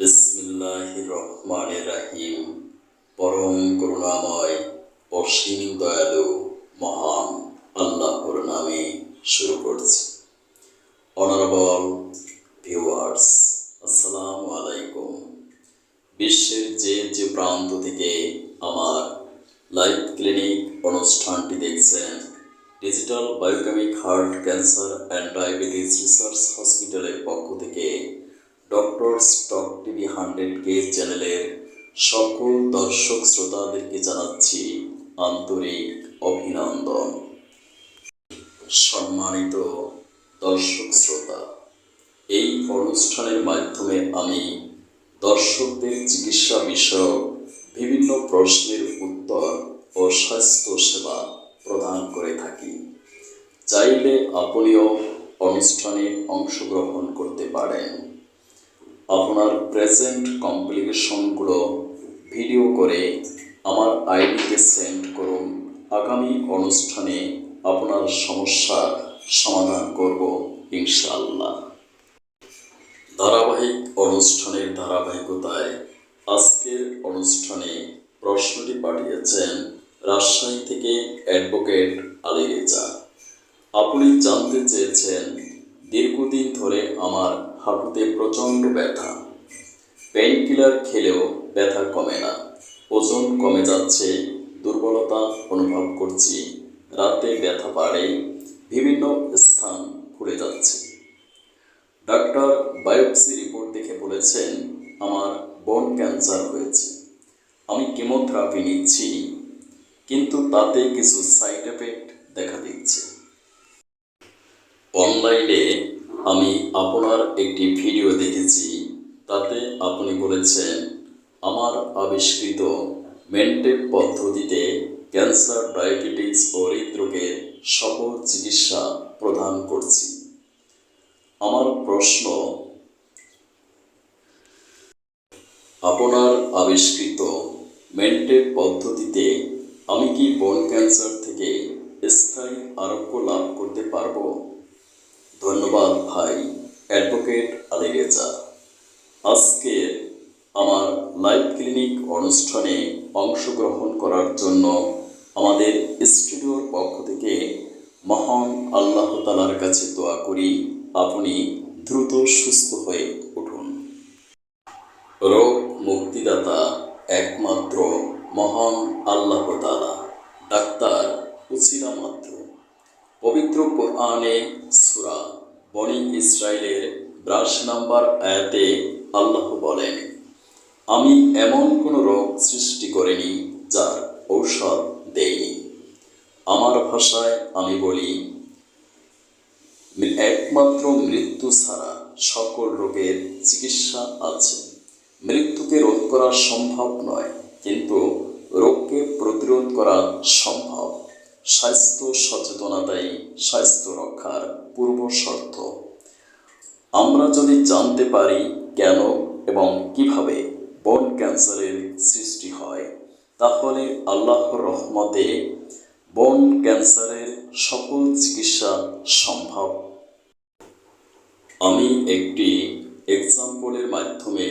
বিসমিল্লাহ রহমান রাহিম পরম করুণাময়, অসীম দয়ালু, মহান আল্লাহর নামে শুরু করছি। অনারেবল ভিউয়ার্স আসসালামু আলাইকুম। বিশ্বের যে যে প্রান্ত থেকে আমার লাইফ ক্লিনিক অনুষ্ঠানটি দেখছেন, digital biochemic heart cancer and diabetes research হসপিটালের পক্ষ থেকে doctor stock TV hundred K চ্যানেলের সকল দর্শক শ্রোতাদেরকে জানাচ্ছি আন্তরিক অভিনন্দন। সম্মানিত দর্শক শ্রোতা, এই অনুষ্ঠানের মাধ্যমে আমি দর্শকদের চিকিৎসা বিষয়ক বিভিন্ন প্রশ্নের উত্তর ও স্বাস্থ্য সেবা প্রদান করে থাকি। চাইলে আপনিও অনুষ্ঠানে অংশগ্রহণ করতে পারেন। আপনার প্রেজেন্ট কমপ্লিকেশনগুলো ভিডিও করে আমার আইডিতে সেন্ড করুন। আগামী অনুষ্ঠানে আপনার সমস্যার সমাধান করব ইনশাআল্লাহ। ধারাবাহিক অনুষ্ঠানের ধারাবাহিকতায় আজকের অনুষ্ঠানে প্রশ্নটি পাঠিয়েছেন রাজশাহী থেকে অ্যাডভোকেট আলী রেজা। আপনি জানতে চেয়েছেন, দীর্ঘদিন ধরে আমার হাঁটুতে প্রচণ্ড ব্যথা। পেইন কিলার খেলেও ব্যথা কমে না। ওজন কমে যাচ্ছে, দুর্বলতা অনুভব করছি। রাতে ব্যথা বাড়ে, বিভিন্ন স্থান ঘুরে যাচ্ছে। ডাক্তার বায়োপসি রিপোর্ট দেখে বলেছেন, আমার বোন ক্যান্সার হয়েছে। আমি কেমোথেরাপি নিচ্ছি, কিন্তু তাতে কিছু সাইড এফেক্ট দেখা দিচ্ছে। অনলাইনে আমি আপনার একটি ভিডিও দেখেছি, তাতে আপনি বলেছেন, আমার আবিষ্কৃত মেন্টেক পদ্ধতিতে ক্যান্সার, ডায়াবেটিস ও হৃদরোগের সকল চিকিৎসা প্রদান করছি। আমার প্রশ্ন, আপনার আবিষ্কৃত মেন্টেক পদ্ধতিতে আমি কি বোন ক্যান্সার থেকে স্থায়ী আরোগ্য লাভ করতে পারব? ধন্যবাদ ভাই অ্যাডভোকেট আলী রেজা আজকে আমার লাইভ ক্লিনিক অনুষ্ঠানে অংশগ্রহণ করার জন্য আমাদের স্টুডিওর পক্ষ থেকে মহান আল্লাহ তালার কাছে দোয়া করি, আপনি দ্রুত সুস্থ হয়ে উঠুন। রোগ মুক্তিদাতা একমাত্র মহান আল্লাহ তালা ডাক্তার উচিরা মাত্র। পবিত্র কোরআনে ইসরায়েলের ব্রাশ নাম্বার আয়াতে আল্লাহ বলেন, আমি এমন কোনো রোগ সৃষ্টি করিনি যার ঔষধ দেইনি। আমার ভাষায় আমি বলি একমাত্র মৃত্যু ছাড়া সকল রোগের চিকিৎসা আছে। মৃত্যুকে রোধ করা সম্ভব নয়, কিন্তু রোগকে প্রতিরোধ করা সম্ভব। স্বাস্থ্য সচেতনতাই স্বাস্থ্য রক্ষার পূর্ব শর্ত। আমরা যদি জানতে পারি কেন এবং কীভাবে বোন ক্যান্সারের সৃষ্টি হয়, তাহলে আল্লাহর রহমতে বোন ক্যান্সারের সকল চিকিৎসা সম্ভব। আমি একটি এক্সাম্পলের মাধ্যমে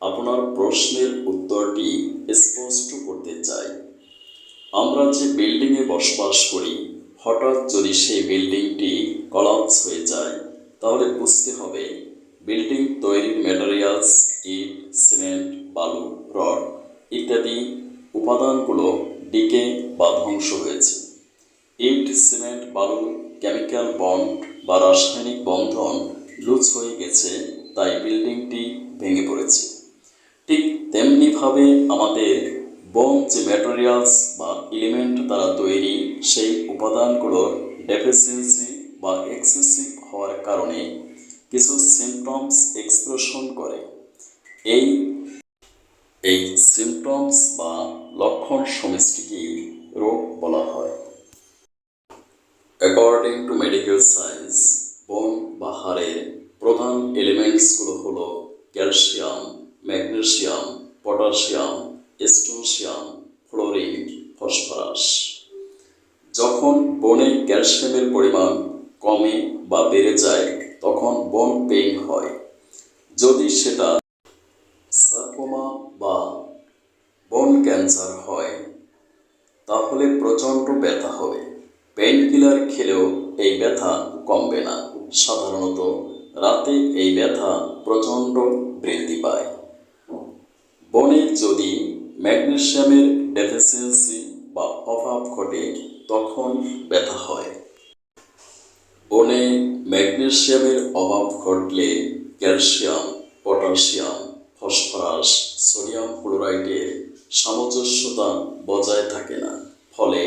আপনার প্রশ্নের উত্তরটি স্পষ্ট করতে চাই। আমরা যে বিল্ডিংয়ে বসবাস করি, হঠাৎ যদি সেই বিল্ডিংটি কলাপস হয়ে যায় তাহলে বুঝতে হবে বিল্ডিং তৈরির ম্যাটেরিয়ালস ইট সিমেন্ট বালু, রড ইত্যাদি উপাদানগুলো ডিকে বা ধ্বংস হয়েছে। ইট সিমেন্ট বালু কেমিক্যাল বন্ড বা রাসায়নিক বন্ধন লুজ হয়ে গেছে, তাই বিল্ডিংটি ভেঙে পড়েছে। ঠিক তেমনিভাবে আমাদের বোম যে ম্যাটেরিয়ালস বা এলিমেন্ট দ্বারা তৈরি, সেই উপাদানগুলোর ডেফিসিয়েন্সি বা এক্সেসিভ হওয়ার কারণে কিছু সিমটমস এক্সপ্রেশন করে। এই এই সিমটমস বা লক্ষণ সমষ্টিকেই রোগ বলা হয়। অ্যাকর্ডিং টু মেডিকেল সায়েন্স বোন বা হাড়ের প্রধান এলিমেন্টসগুলো হলো calcium, magnesium potassium strontium fluorine, phosphorus. যখন বনে ক্যালসিয়ামের পরিমাণ কমে বা বেড়ে যায়, তখন বোন পেইন হয়। যদি সেটা ক্যান্সার হয়, তাহলে প্রচণ্ড ব্যথা হবে। পেইন কিলার খেলেও এই ব্যথা কমবে না। সাধারণত রাতে এই ব্যথা প্রচণ্ড বৃদ্ধি পায়। বনে যদি ম্যাগনেসিয়ামের ডেফিসিয়েন্সি বা অভাব ঘটে, তখন ব্যথা হয়। বনে ম্যাগনেসিয়ামের অভাব ঘটলে ক্যালসিয়াম পটাশিয়াম ফসফরাস, সোডিয়াম ক্লোরাইডের সামঞ্জস্যতা বজায় থাকে না। ফলে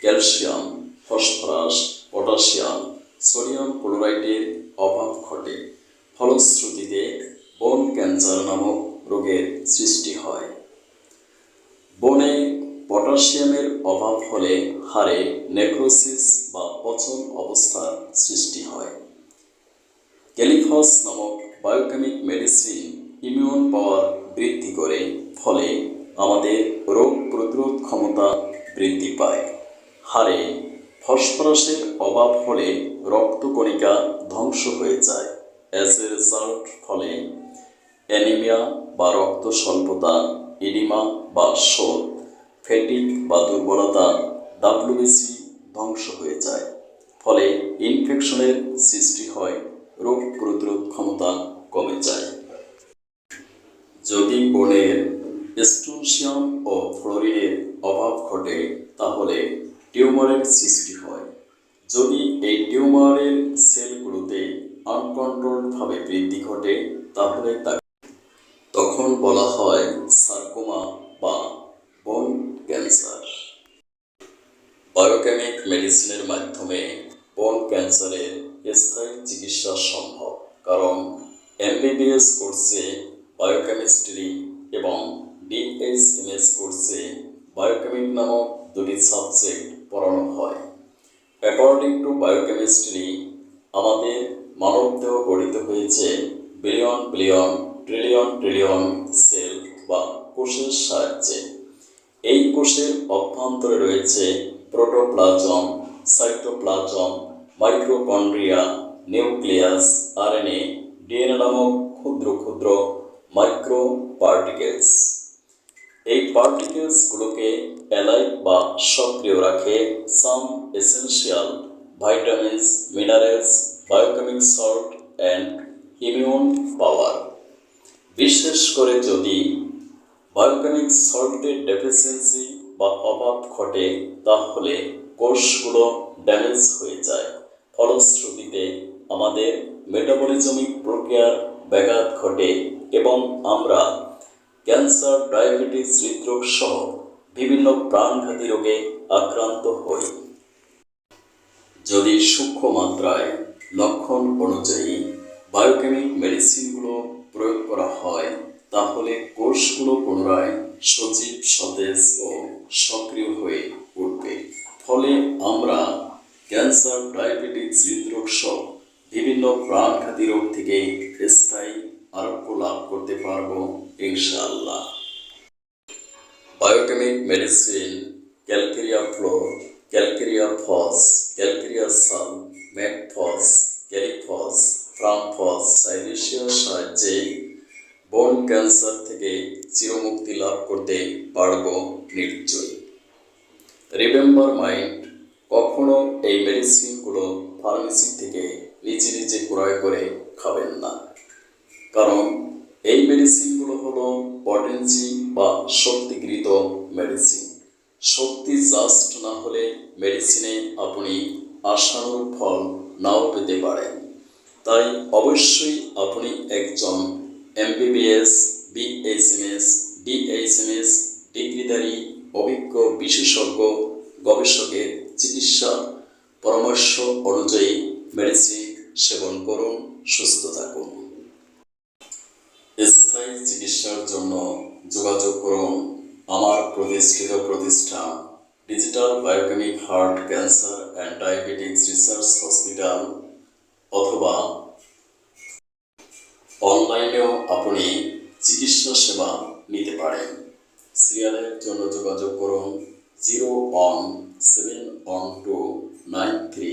ক্যালসিয়াম, ফসফরাস পটাশিয়াম সোডিয়াম ক্লোরাইডের অভাব ঘটে। ফলশ্রুতিতে বোন ক্যান্সার নামক রোগের সৃষ্টি হয়। বনে পটাশিয়ামের অভাব হলে হাড়ে নেক্রোসিস বা পচন অবস্থার সৃষ্টি হয়। ক্যালিফস নামক বায়োকেমিক মেডিসিন ইমিউন পাওয়ার বৃদ্ধি করে, ফলে আমাদের রোগ প্রতিরোধ ক্ষমতা বৃদ্ধি পায়। হাড়ে ফসফরাসের অভাব হলে রক্তকণিকা ধ্বংস হয়ে যায়। অ্যাজ এ রেজাল্ট ফলে অ্যানিমিয়া বা রক্ত স্বল্পতা ইডিমা বা শোধ ফ্যাটিক বা দুর্বলতা ডাব্লিউবিসি ধ্বংস হয়ে যায়। ফলে ইনফেকশনের সৃষ্টি হয়, রোগ প্রতিরোধ ক্ষমতা কমে যায়। যদি বনের স্টোনশিয়াম ও ফ্লোরিনের অভাব ঘটে, তাহলে টিউমারের সৃষ্টি হয়। যদি এই টিউমারের সেলগুলোতে আনকন্ট্রোলভাবে বৃদ্ধি ঘটে, তাহলে তা তখন বলা হয় সার্কোমা বা বোন ক্যান্সার বায়োকেমিক মেডিসিনের মাধ্যমে বোন ক্যান্সারের স্থায়ী চিকিৎসা সম্ভব। কারণ এমবিবিএস কোর্সে বায়োকেমিস্ট্রি এবং ডিএসএমএস কোর্সে বায়োকেমিক নামক দুটি সাবজেক্ট পড়ানো হয়। অ্যাকর্ডিং টু বায়োকেমিস্ট্রি আমাদের মানবদেহ গঠিত হয়েছে billion billion trillion trillion cell বা কোষের সাহায্যে। এই কোষের অভ্যন্তরে রয়েছে protoplasm cytoplasm mitochondria nucleus RNA DNA নামক ক্ষুদ্র ক্ষুদ্র মাইক্রো পার্টিকেলস এই পার্টিকেলসগুলোকে অ্যালাইভ বা সক্রিয় রাখে some essential vitamins minerals biochemic salt and immune power বিশেষ করে যদি বায়োকেমিক সল্টের ডেফিসিয়েন্সি বা অভাব ঘটে, তাহলে কোষগুলো ড্যামেজ হয়ে যায়। ফলশ্রুতিতে আমাদের মেটাবলিজমিক প্রক্রিয়ার ব্যাঘাত ঘটে এবং আমরা ক্যান্সার, ডায়াবেটিস হৃদরোগ সহ বিভিন্ন প্রাণঘাতী রোগে আক্রান্ত হই। যদি সূক্ষ্ম মাত্রায় লক্ষণ অনুযায়ী বায়োকেমিক মেডিসিনগুলো প্রয়োগ করা হয় তাহলে কোষগুলো পুনরায় সজীব, সতেজ ও সক্রিয় হয়ে উঠবে। ফলে আমরা ক্যান্সার, ডায়াবেটিস, হৃদরোগ সহ বিভিন্ন প্রাণঘাতী রোগ থেকে স্থায়ী আরোগ্য লাভ করতে পারব ইনশাআল্লাহ। Biochemic medicine calcarea fluor calcarea phos calcarea sulph mag phos kali phos ফ্রামফস সাইলেশিয়ার সাহায্যে বোন ক্যান্সার থেকে চিরমুক্তি লাভ করতে পারব নিশ্চয়ই রিমেম্বার মাইন্ড কখনো এই মেডিসিনগুলো ফার্মেসি থেকে নিজে নিজে ক্রয় করে খাবেন না। কারণ এই মেডিসিনগুলো হলো পটেন্সি বা শক্তিগৃহীত মেডিসিন শক্তি জাস্ট না হলে মেডিসিনে আপনি আশানুরূপ ফল নাও পেতে পারেন। তাই অবশ্যই আপনি একজন এমবিবিএস বিএসএমএস ডিএসএমএস ডিগ্রিধারী, অভিজ্ঞ, বিশেষজ্ঞ, গবেষকের চিকিৎসা পরামর্শ অনুযায়ী মেডিসিন সেবন করুন, সুস্থ থাকুন। স্থায়ী চিকিৎসার জন্য যোগাযোগ করুন আমার প্রতিষ্ঠিত প্রতিষ্ঠান digital biochemic heart cancer and diabetics research hospital অথবা অনলাইনেও আপনি চিকিৎসা সেবা নিতে পারেন। সিরিয়ালের জন্য যোগাযোগ করুন zero one seven one two nine three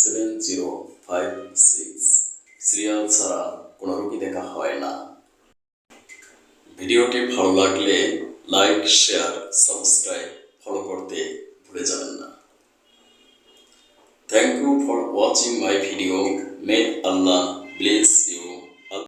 seven zero five six. Serial ছাড়া কোনো রোগী দেখা হয় না। ভিডিওটি ভালো লাগলে লাইক, শেয়ার, সাবস্ক্রাইব ফলো করতে ভুলে যাবেন না। Thank you for watching my video may Allah bless you